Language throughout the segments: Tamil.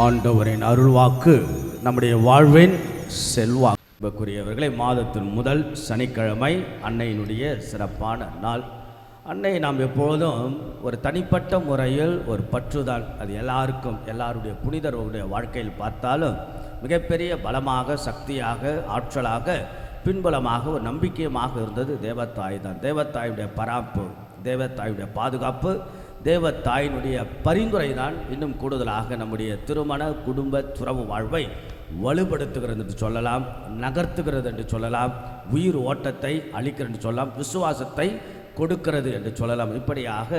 ஆண்டவரின் அருள்வாக்கு நம்முடைய வாழ்வின் செல்வாக்குரியவர்களை மாதத்தின் முதல் சனிக்கிழமை அன்னையினுடைய சிறப்பான நாள். அன்னை நாம் எப்பொழுதும் ஒரு தனிப்பட்ட முறையில் ஒரு பற்றுதான் அது எல்லாருக்கும் எல்லாருடைய புனிதர்களுடைய வாழ்க்கையில் பார்த்தாலும் மிகப்பெரிய பலமாக சக்தியாக ஆற்றலாக பின்புலமாக ஒரு நம்பிக்கையுமாக இருந்தது. தேவத்தாய் தான். தேவத்தாயுடைய பராப்பு தேவத்தாயுடைய பாதுகாப்பு தேவத்தாயினுடைய பரிந்துரை தான் இன்னும் கூடுதலாக நம்முடைய திருமண குடும்ப துறவு வாழ்வை வலுப்படுத்துகிறது என்று சொல்லலாம் நகர்த்துகிறது என்று சொல்லலாம் உயிர் ஓட்டத்தை அளிக்கிறது என்று சொல்லலாம் விசுவாசத்தை கொடுக்கிறது என்று சொல்லலாம். இப்படியாக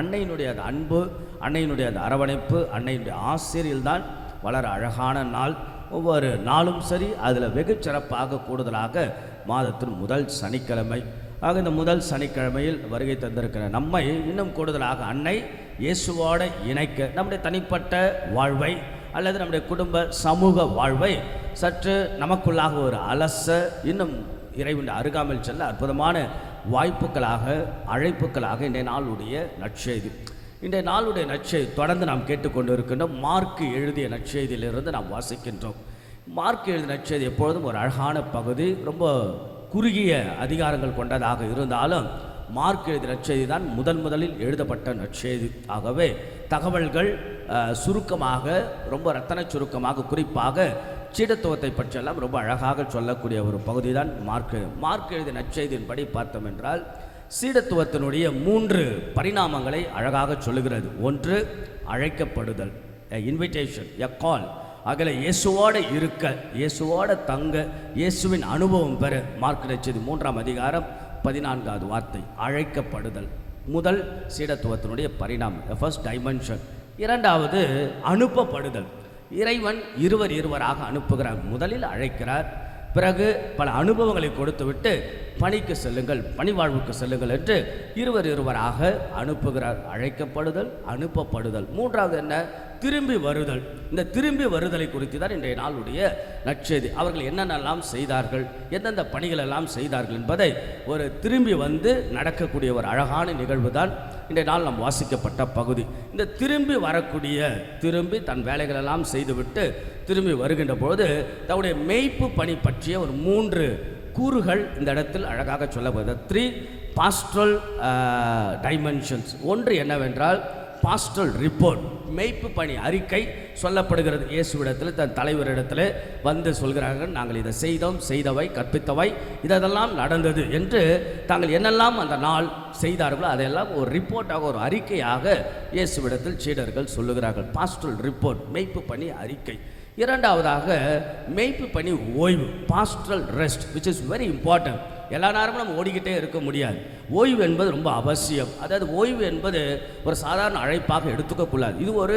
அன்னையினுடைய அந்த அன்பு அன்னையினுடைய அந்த அரவணைப்பு அன்னையினுடைய ஆசிரியல்தான் வளர அழகான நாள். ஒவ்வொரு நாளும் சரி அதில் வெகு சிறப்பாக கூடுதலாக மாதத்தின் முதல் சனிக்கிழமை ஆக இந்த முதல் சனிக்கிழமையில் வருகை தந்திருக்கிற நம்மை இன்னும் கூடுதலாக அன்னை இயேசுவோட இணைக்க நம்முடைய தனிப்பட்ட வாழ்வை அல்லது நம்முடைய குடும்ப சமூக வாழ்வை சற்று நமக்குள்ளாக ஒரு அலச இன்னும் இறைவன் அருகாமல் செல்ல அற்புதமான வாய்ப்புகளாக அழைப்புகளாக இன்றைய நாளுடைய நற்செய்தி. இன்றைய நாளுடைய நற்செய்தி தொடர்ந்து நாம் கேட்டுக்கொண்டு இருக்கின்றோம் மார்க் எழுதிய நற்செய்தியிலிருந்து நாம் வாசிக்கின்றோம். மார்க் எழுதிய நற்செய்தி எப்பொழுதும் ஒரு அழகான பகுதி ரொம்ப குறுகிய அதிகாரங்கள் கொண்டதாக இருந்தாலும் மார்க் எழுதிய நற்செய்தி தான் முதன் முதலில் எழுதப்பட்ட நற்செய்தி ஆகவே தகவல்கள் சுருக்கமாக ரொம்ப ரத்தன சுருக்கமாக குறிப்பாக சீடத்துவத்தை பற்றியெல்லாம் ரொம்ப அழகாக சொல்லக்கூடிய ஒரு பகுதி தான் மார்க் மார்க் எழுதிய நற்செய்தியின்படி பார்த்தோம் என்றால் சீடத்துவத்தினுடைய மூன்று பரிணாமங்களை அழகாக சொல்லுகிறது. ஒன்று அழைக்கப்படுதல் இன்விடேஷன் எ கால் அகல இயேசுவோட இருக்க இயேசுவோட தங்க இயேசுவின் அனுபவம் பெற மார்க் நச்சது மூன்றாம் அதிகாரம் பதினான்காவது வார்த்தை அழைக்கப்படுதல். முதல் சீடத்துவத்தினுடைய பரிணாமம் ஃபர்ஸ்ட் டைமென்ஷன் இரண்டாவது அனுப்பப்படுதல். இறைவன் இருவர் இருவராக அனுப்புகிறார் முதலில் அழைக்கிறார். பிறகு பல அனுபவங்களை கொடுத்துவிட்டு பணிக்கு செல்லுங்கள் பணிவாழ்வுக்கு செல்லுங்கள் என்று இருவர் இருவராக அனுப்புகிறார். அழைக்கப்படுதல் அனுப்பப்படுதல். மூன்றாவது என்ன? திரும்பி வருதல். இந்த திரும்பி வருதலை குறித்து தான் இன்றைய நாளுடைய நற்செய்தி. அவர்கள் என்னென்னலாம் செய்தார்கள்? எந்தெந்த பணிகளெல்லாம் செய்தார்கள் என்பதை ஒரு திரும்பி வந்து நடக்கக்கூடிய ஒரு அழகான நிகழ்வு தான் இன்றைய நாள் நாம் வாசிக்கப்பட்ட பகுதி. இந்த திரும்பி வரக்கூடிய திரும்பி தன் வேலைகளெல்லாம் செய்துவிட்டு திரும்பி வருகின்ற பொழுது தன்னுடைய மெய்ப்பு பணி பற்றிய ஒரு மூன்று கூறுகள் இந்த இடத்தில் அழகாக சொல்லப்படுது த்ரீ பாஸ்ட்ரல் டைமென்ஷன்ஸ் ஒன்று என்னவென்றால் பாஸ்டல் ரிப்போர்ட் மெய்ப்பு பணி அறிக்கை சொல்லப்படுகிறது. இயேசுவிடத்தில் தன் தலைவரிடத்தில் வந்து சொல்கிறார்கள் நாங்கள் இதை செய்தோம் செய்தவை கற்பித்தவை இதெல்லாம் நடந்தது என்று தாங்கள் என்னெல்லாம் அந்த நாள் செய்தார்களோ அதையெல்லாம் ஒரு ரிப்போர்ட்டாக ஒரு அறிக்கையாக இயேசுவிடத்தில் சீடர்கள் சொல்லுகிறார்கள். பாஸ்டல் ரிப்போர்ட் மெய்ப்பு பணி அறிக்கை. இரண்டாவதாக மெய்ப்பு பணி ஓய்வு pastoral rest which is very important எல்லா நேரமும் நம்ம ஓடிக்கிட்டே இருக்க முடியாது. ஓய்வு என்பது ரொம்ப அவசியம். அதாவது ஓய்வு என்பது ஒரு சாதாரண அழைப்பாக எடுத்துக்கக்கூடாது இது ஒரு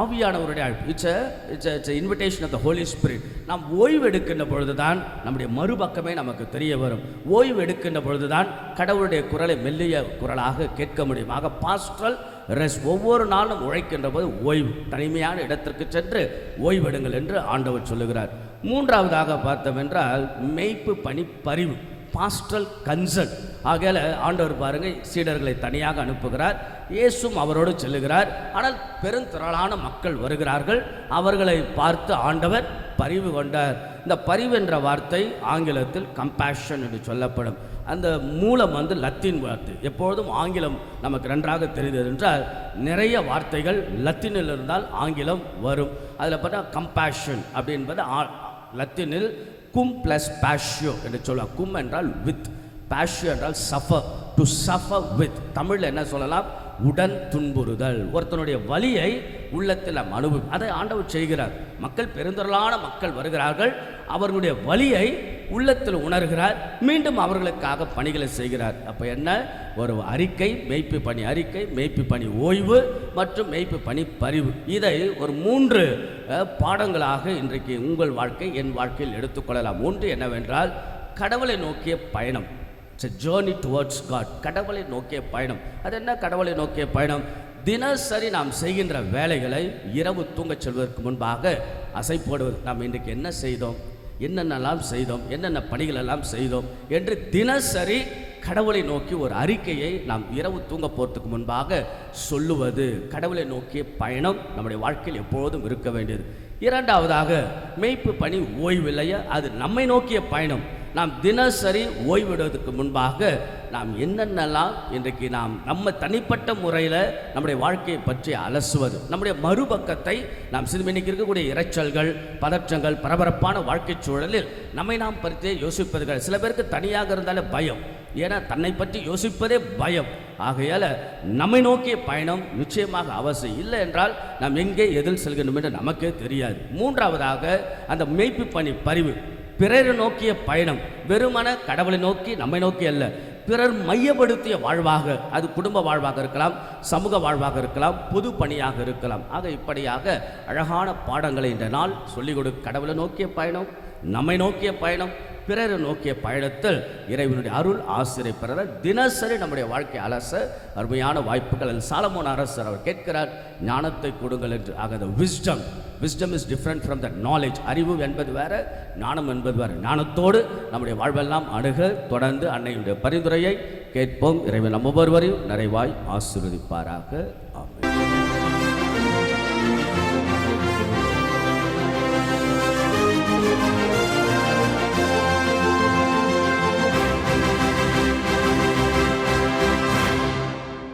ஆவியானவருடைய அழைப்பு. It's it's it's invitation of the holy spirit நாம் ஓய்வு எடுக்கின்ற பொழுது தான் நம்முடைய மறுபக்கமே நமக்கு தெரிய வரும். ஓய்வு எடுக்கின்ற பொழுது தான் கடவுளுடைய குரலை மெல்லிய குரலாக கேட்க முடியும். ஆக பாஸ்ட்ரல் ரெஸ் ஒவ்வொரு நாளும் உழைக்கின்ற போது ஓய்வு தனிமையான இடத்திற்கு சென்று ஓய்வெடுங்கள் என்று ஆண்டவர் சொல்லுகிறார். மூன்றாவதாக பார்த்தோம் என்றால் மெய்ப்பு பணி பரிவு. பாஸ்டல் கன்சர்ன் ஆகையால ஆண்டவர் பாருங்கள் சீடர்களை தனியாக அனுப்புகிறார். இயேசும் அவரோடு செல்லுகிறார். ஆனால் பெருந்திரளான மக்கள் வருகிறார்கள். அவர்களை பார்த்து ஆண்டவர் பரிவு கொண்டார். இந்த பரிவு என்ற வார்த்தை ஆங்கிலத்தில் கம்பேஷன் என்று சொல்லப்படும். அந்த மூலம் வந்து லத்தீன் வார்த்தை. எப்பொழுதும் ஆங்கிலம் நமக்கு நன்றாக தெரிந்தது என்றால் நிறைய வார்த்தைகள் லத்தீனில் இருந்தால் ஆங்கிலம் வரும். அதில் பார்த்தா கம்பேஷன் அப்படி என்பது ஆ- லத்தீனில் கும் ப்ளஸ் பேஷ்யோ என்று சொல்லலாம் கும் என்றால் வித் பேஷ்யோ என்றால் சஃபர் டு சஃபர் வித் தமிழில் என்ன சொல்லலாம்? உடன் துன்புறுதல். ஒருத்தனுடைய வலியை உள்ளத்தில் அனுபவி அதை ஆண்டவர் செய்கிறார். மக்கள் பெருந்தொருளான மக்கள் வருகிறார்கள். அவர்களுடைய வலியை உள்ளத்தில் உணர்கிறார் மீண்டும் அவர்களுக்காக பணிகளை செய்கிறார். அப்போ என்ன? ஒரு அறிக்கை மெய்ப்பு பணி அறிக்கை மெய்ப்பு பணி ஓய்வு மற்றும் மெய்ப்பு பணி பரிவு. இதை ஒரு மூன்று பாடங்களாக இன்றைக்கு உங்கள் வாழ்க்கை என் வாழ்க்கையில் எடுத்துக்கொள்ளலாம் ஒன்று என்னவென்றால் கடவுளை நோக்கிய பயணம். இட்ஸ் ஜேர்னி டுவர்ட்ஸ் காட் கடவுளை நோக்கிய பயணம். அது என்ன கடவுளை நோக்கிய பயணம்? தினசரி நாம் செய்கின்ற வேலைகளை இரவு தூங்கச் செல்வதற்கு முன்பாக அசை போடுவது நாம் இன்றைக்கு என்ன செய்தோம்? என்னென்னலாம் செய்தோம் என்னென்ன பணிகள் எல்லாம் செய்தோம் என்று தினசரி கடவுளை நோக்கி ஒரு அறிக்கையை நாம் இரவு தூங்க போகிறதுக்கு முன்பாக சொல்லுவது கடவுளை நோக்கிய பயணம் நம்முடைய வாழ்க்கையில் எப்பொழுதும் இருக்க வேண்டியது. இரண்டாவதாக மெய்ப்பு பணி ஓய்வில்லையா? அது நம்மை நோக்கிய பயணம். நாம் தினசரி ஓய்விடுவதற்கு முன்பாக நாம் என்னென்னலாம் இன்றைக்கு நாம் நம்ம தனிப்பட்ட முறையில் நம்முடைய வாழ்க்கையை பற்றி அலசுவது நம்முடைய மறுபக்கத்தை நாம் சிறுமினிக்கு இருக்கக்கூடிய இரைச்சல்கள் பதற்றங்கள் பரபரப்பான வாழ்க்கை சூழலில் நம்மை நாம் பற்றி யோசிப்பதுகள். சில பேருக்கு தனியாக இருந்தாலே பயம். ஏன்னா தன்னை பற்றி யோசிப்பதே பயம். ஆகையால் நம்மை நோக்கிய பயணம் நிச்சயமாக அவசியம். இல்லை என்றால் நாம் எங்கே எதில் செல்கிறோம் என்று நமக்கே தெரியாது. மூன்றாவதாக அந்த மெய்ப்பு பணி பரிவு. பிறரை நோக்கிய பயணம் வெறுமன கடவுளை நோக்கி நம்மை நோக்கி அல்ல. பிறர் மையப்படுத்திய வாழ்வாக அது குடும்ப வாழ்வாக இருக்கலாம் சமூக வாழ்வாக இருக்கலாம் பொது பணியாக இருக்கலாம். ஆக இப்படியாக அழகான பாடங்களை இந்த நாள் சொல்லிக் கொடு. கடவுளை நோக்கிய பயணம் நம்மை நோக்கிய பயணம் பிறரை நோக்கிய பயணத்தில் இறைவனுடைய அருள் ஆசிரியை பெற தினசரி நம்முடைய வாழ்க்கை அலச அருமையான வாய்ப்புகள். சாலமோன் அரசர் அவர் கேட்கிறார் ஞானத்தை கொடுங்கள் என்று. ஆக the wisdom wisdom is different from the knowledge அறிவு என்பது வேறு ஞானம் என்பது வேறு. ஞானத்தோடு நம்முடைய வாழ்வெல்லாம் அணுக தொடர்ந்து அன்னையுடைய பரிந்துரையை கேட்போம். இறைவன் நம்ம ஒவ்வொருவரையும் நிறைவாய் ஆசீர்வதிப்பாராக.